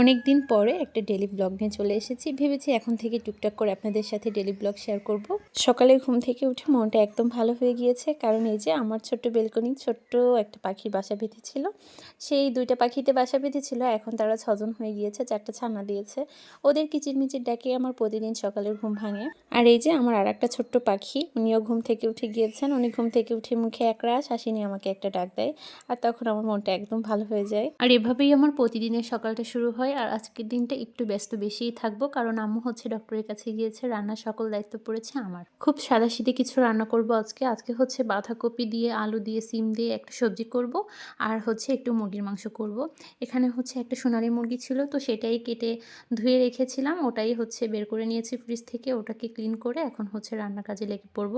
অনেক দিন পরে একটা ডেলি ব্লগ নিয়ে চলে এসেছি। ভেবেছি এখন থেকে টুকটাক করে আপনাদের সাথে ডেলি ব্লগ শেয়ার করব। সকালে ঘুম থেকে উঠে মনটা একদম ভালো হয়ে গিয়েছে, কারণ এই যে আমার ছোট্ট বেলকনি ছোট্ট একটা পাখির বাসা বেঁধেছিল। সেই দুইটা পাখিতে বাসা বেঁধেছিল, এখন তারা ছজন হয়ে গিয়েছে, চারটা ছানা দিয়েছে। ওদের কিচিরমিচির ডাকে আমার প্রতিদিন সকালের ঘুম ভাঙে। আর এই যে আমার আর একটা ছোট্ট পাখি, উনিও ঘুম থেকে উঠে গিয়েছেন। উনি ঘুম থেকে উঠে মুখে এক রাস হাসি নিয়ে আমাকে একটা ডাক দেয়। আর তখন আমার মনটা একদম ভালো হয়ে যায়। আর এভাবেই আমার প্রতিদিনের সকালটা শুরু হয়। আর আজকের দিনটা একটু ব্যস্ত বেশিই থাকব, কারণ আম্মু হচ্ছে ডক্টরের কাছে গিয়েছে রান্নার সকল দায়িত্ব পড়েছে আমার। খুব সাদাসিধে কিছু রান্না করব আজকে। আজকে হচ্ছে বাঁধাকপি দিয়ে, আলু দিয়ে, সিম দিয়ে একটা সবজি করব আর হচ্ছে একটু মুরগির মাংস করব। এখানে হচ্ছে একটা সোনালি মুরগি ছিল, তো সেটাই কেটে ধুয়ে রেখেছিলাম। ওটাই হচ্ছে বের করে নিয়েছি ফ্রিজ থেকে, ওটাকে ক্লিন করে এখন হচ্ছে রান্নার কাজে লেগে পড়ব।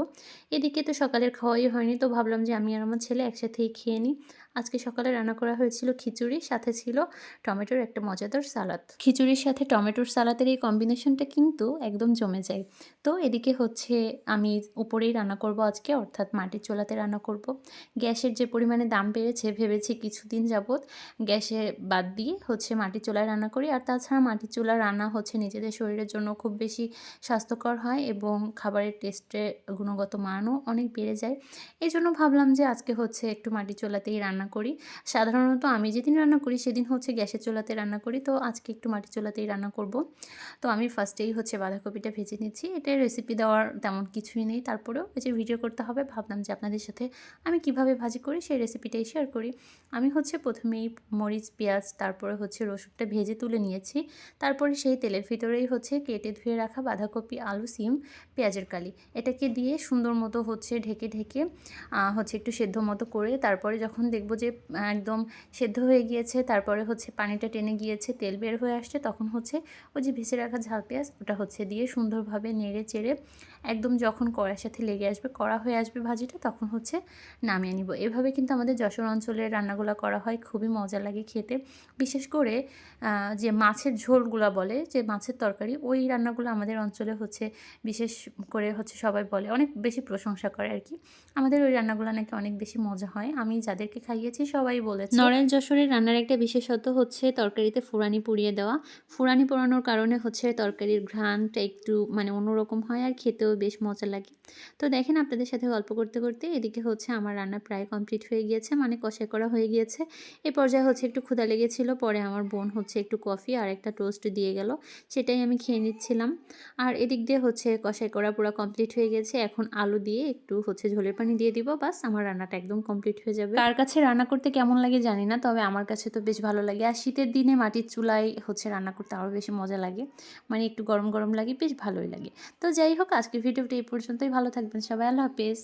এদিকে তো সকালের খাওয়াই হয়নি, তো ভাবলাম যে আমি আর আমার ছেলে একসাথেই খেয়ে নিই। আজকে সকালে রান্না করা হয়েছিল খিচুড়ি, সাথে ছিল টমেটোর একটা মজাদার সালাদ। খিচুড়ির সাথে টমেটোর সালাদের এই কম্বিনেশনটা কিন্তু একদম জমে যায়। তো এদিকে হচ্ছে আমি উপরেই রান্না করব আজকে, অর্থাৎ মাটির চোলাতে রান্না করব। গ্যাসের যে পরিমাণে দাম বেড়েছে, ভেবেছি কিছুদিন যাবৎ গ্যাসে বাদ দিয়ে হচ্ছে মাটির চুলায় রান্না করি। আর তাছাড়া মাটির চুলার রান্না হচ্ছে নিজেদের শরীরের জন্য খুব বেশি স্বাস্থ্যকর হয় এবং খাবারের টেস্টের গুণগত মানও অনেক বেড়ে যায়। এই জন্য ভাবলাম যে আজকে হচ্ছে একটু মাটির চুলাতেই রান্না করি। সাধারণত আমি যেদিন রান্না করি সেদিন হচ্ছে গ্যাসের চুলাতে রান্না করি। তো আজকে একটু মাটির চুলাতেই রান্না করব। তো আমি ফার্স্টেই হচ্ছে বাঁধাকপিটা ভেজে নিচ্ছি। এটা রেসিপি দেওয়ার তেমন কিছুই নেই। তারপরেও ওই যে ভিডিও করতে হবে, ভাবলাম যে আপনাদের সাথে আমি কীভাবে ভাজি করি সেই রেসিপিটাই শেয়ার করি। আমি হচ্ছে প্রথমেই মরিচ, পেঁয়াজ, তারপরে হচ্ছে রসুনটা ভেজে তুলে নিয়েছি। তারপরে সেই তেলের ভিতরেই হচ্ছে কেটে ধুয়ে রাখা বাঁধাকপি, আলু, সিম, পেঁয়াজের কালি। এটাকে দিয়ে সুন্দর মতো হচ্ছে ঢেকে ঢেকে হচ্ছে একটু সেদ্ধ মতো করে তারপরে যখন দেখব যে, একদম সেদ্ধ হয়ে গিয়েছে, তারপরে হচ্ছে পানিটা টেনে গিয়েছে, তেল বের হয়ে আসছে, তখন হচ্ছে ওই যে ভেসে রাখা ঝাল পেঁয়াজ, ওটা হচ্ছে দিয়ে সুন্দরভাবে নেড়ে চেড়ে একদম যখন কড়ার সাথে লেগে আসবে, কড়া হয়ে আসবে ভাজিটা, তখন হচ্ছে নামিয়ে নিব। এভাবে কিন্তু আমাদের যশোর অঞ্চলের রান্নাগুলো করা হয়, খুবই মজা লাগে খেতে। বিশেষ করে যে মাছের ঝোলগুলো বলে, যে মাছের তরকারি, ওই রান্নাগুলো আমাদের অঞ্চলে হচ্ছে বিশেষ করে হচ্ছে সবাই বলে, অনেক বেশি প্রশংসা করে আর কি আমাদের ওই রান্নাগুলো নাকি অনেক বেশি মজা হয়। আমি যাদেরকে খাইয়েছি সবাই বলেছে। নরেল যশোরের রান্নার একটা বিশেষত্ব হচ্ছে তরকারিতে ফুরানি পুড়িয়ে দেওয়া। ফুরানি পোড়ানোর কারণে হচ্ছে তরকারির ঘ্রাণটা একটু মানে অন্যরকম হয় আর খেতেও বেশ মজা লাগে। তো দেখেন আপনাদের সাথে গল্প করতে করতে এদিকে হচ্ছে আমার রান্না প্রায় কমপ্লিট হয়ে গিয়েছে মানে কষাই করা হয়ে গিয়েছে। এই পর্যায়ে হচ্ছে একটু ক্ষুধা লেগেছিল পরে আমার বোন হচ্ছে একটু কফি আর একটা টোস্ট দিয়ে গেল সেটাই আমি খেয়ে নিচ্ছিলাম। আর এদিক দিয়ে হচ্ছে কষাই করা পুরো কমপ্লিট হয়ে গেছে এখন আলু দিয়ে একটু হচ্ছে ঝোলের পানি দিয়ে দিব বাস আমার রান্নাটা একদম কমপ্লিট হয়ে যাবে। কার কাছে রান্না করতে কেমন লাগে জানি না, তবে আমার কাছে তো বেশ ভালো লাগে। আর শীতের দিনে মাটির চুলায় হচ্ছে রান্না করতে আরও বেশি মজা লাগে। মানে একটু গরম গরম লাগে, বেশ ভালোই লাগে। তো যাই হোক, আজকের ভিডিওটা এই পর্যন্তই। ভালো থাকবেন সবাই। আল্লাহ হাফেজ।